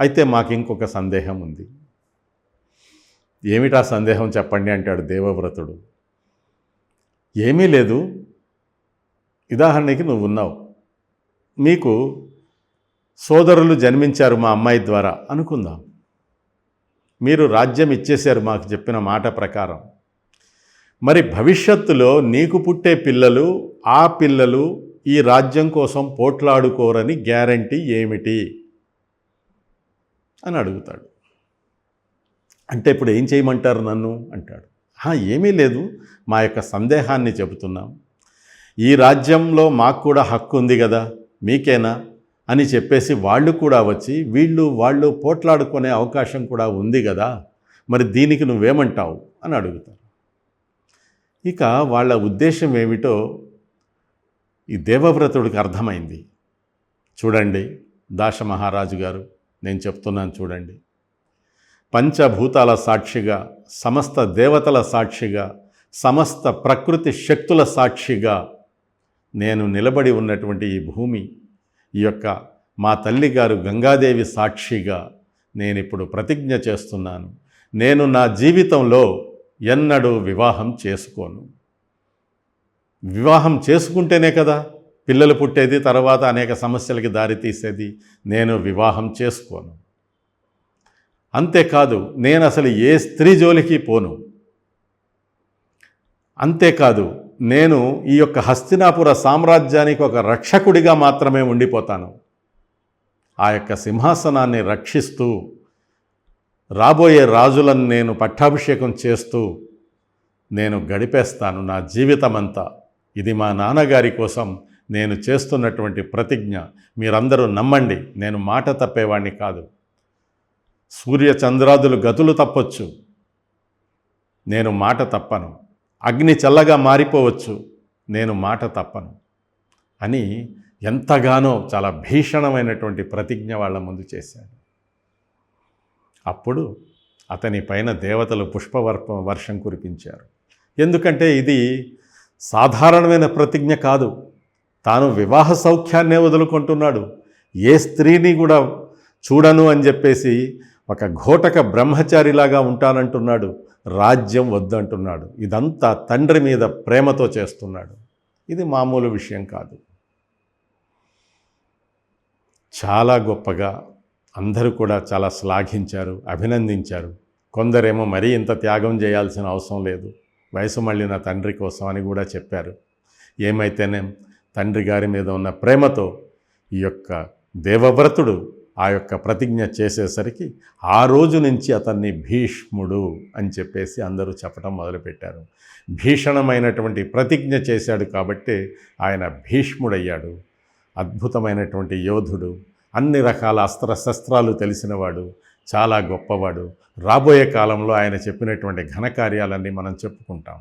అయితే మాకు ఇంకొక సందేహం ఉంది ఏమిటా సందేహం చెప్పండి అంటాడు దేవవ్రతుడు. ఏమీ లేదు. ఉదాహరణకి నువ్వు ఉన్నావు మీకు సోదరులు జన్మించారు మా అమ్మాయి ద్వారా అనుకుందాం. మీరు రాజ్యం ఇచ్చేశారు మాకు చెప్పిన మాట ప్రకారం. మరి భవిష్యత్తులో నీకు పుట్టే పిల్లలు ఆ పిల్లలు ఈ రాజ్యం కోసం పోట్లాడుకోరని గ్యారంటీ ఏమిటి? అని అడుగుతాడు. అంటే ఇప్పుడు ఏం చేయమంటారు నన్ను? అంటాడు. "హా, ఏమీ లేదు. మా యొక్క సందేహాన్ని చెబుతున్నాం. ఈ రాజ్యంలో మాకు కూడా హక్కు ఉంది కదా? మీకేనా? అని చెప్పేసి వాళ్ళు కూడా వచ్చి వీళ్ళు వాళ్ళు పోట్లాడుకునే అవకాశం కూడా ఉంది కదా? మరి దీనికి నువ్వేమంటావు? అని అడుగుతారు. ఇక వాళ్ళ ఉద్దేశం ఏమిటో ఈ దేవవ్రతుడికి అర్థమైంది. చూడండి దాశమహారాజు గారు. నేను చెప్తున్నాను చూడండి. పంచభూతాల సాక్షిగా సమస్త దేవతల సాక్షిగా సమస్త ప్రకృతి శక్తుల సాక్షిగా నేను నిలబడి ఉన్నటువంటి ఈ భూమి ఈ యొక్క మా తల్లిగారు గంగాదేవి సాక్షిగా నేను ఇప్పుడు ప్రతిజ్ఞ చేస్తున్నాను. నేను నా జీవితంలో ఎన్నడూ వివాహం చేసుకోను. వివాహం చేసుకుంటేనే కదా పిల్లలు పుట్టేది తర్వాత అనేక సమస్యలకి దారితీసేది నేను వివాహం చేసుకోను. అంతేకాదు నేను అసలు ఏ స్త్రీ జోలికి పోను. అంతేకాదు నేను ఈ యొక్క హస్తినాపుర సామ్రాజ్యానికి ఒక రక్షకుడిగా మాత్రమే ఉండిపోతాను. ఆ యొక్క సింహాసనాన్ని రక్షిస్తూ రాబోయే రాజులను నేను పట్టాభిషేకం చేస్తూ నేను గడిపేస్తాను నా జీవితమంతా. ఇది మా నాన్నగారి కోసం నేను చేస్తున్నటువంటి ప్రతిజ్ఞ మీరందరూ నమ్మండి. నేను మాట తప్పేవాడిని కాదు. సూర్య చంద్రాదులు గతులు తప్పొచ్చు. నేను మాట తప్పను. అగ్ని చల్లగా మారిపోవచ్చు. నేను మాట తప్పను అని ఎంతగానో చాలా భీషణమైనటువంటి ప్రతిజ్ఞ వాళ్ళ ముందు చేశాడు. అప్పుడు అతని పైన దేవతలు పుష్పవర్ప వర్షం కురిపించారు. ఎందుకంటే ఇది సాధారణమైన ప్రతిజ్ఞ కాదు. తాను వివాహ సౌఖ్యాన్నే వదులుకుంటున్నాడు. ఏ స్త్రీని కూడా చూడను అని చెప్పేసి ఒక ఘోటక బ్రహ్మచారిలాగా ఉంటానంటున్నాడు. రాజ్యం వద్దంటున్నాడు. ఇదంతా తండ్రి మీద ప్రేమతో చేస్తున్నాడు. ఇది మామూలు విషయం కాదు. చాలా గొప్పగా అందరూ కూడా చాలా శ్లాఘించారు అభినందించారు. కొందరేమో మరీ ఇంత త్యాగం చేయాల్సిన అవసరం లేదు. వయసు మళ్ళిన తండ్రి కోసం అని కూడా చెప్పారు. ఏమైతేనే తండ్రి గారి మీద ఉన్న ప్రేమతో ఈ యొక్క దేవవ్రతుడు ఆ యొక్క ప్రతిజ్ఞ చేసేసరికి ఆ రోజు నుంచి అతన్ని భీష్ముడు అని చెప్పేసి అందరూ చెప్పడం మొదలుపెట్టారు. భీషణమైనటువంటి ప్రతిజ్ఞ చేశాడు కాబట్టి ఆయన భీష్ముడయ్యాడు. అద్భుతమైనటువంటి యోధుడు అన్ని రకాల అస్త్రశస్త్రాలు తెలిసినవాడు చాలా గొప్పవాడు. రాబోయే కాలంలో ఆయన చెప్పినటువంటి ఘనకార్యాలన్నీ మనం చెప్పుకుంటాం.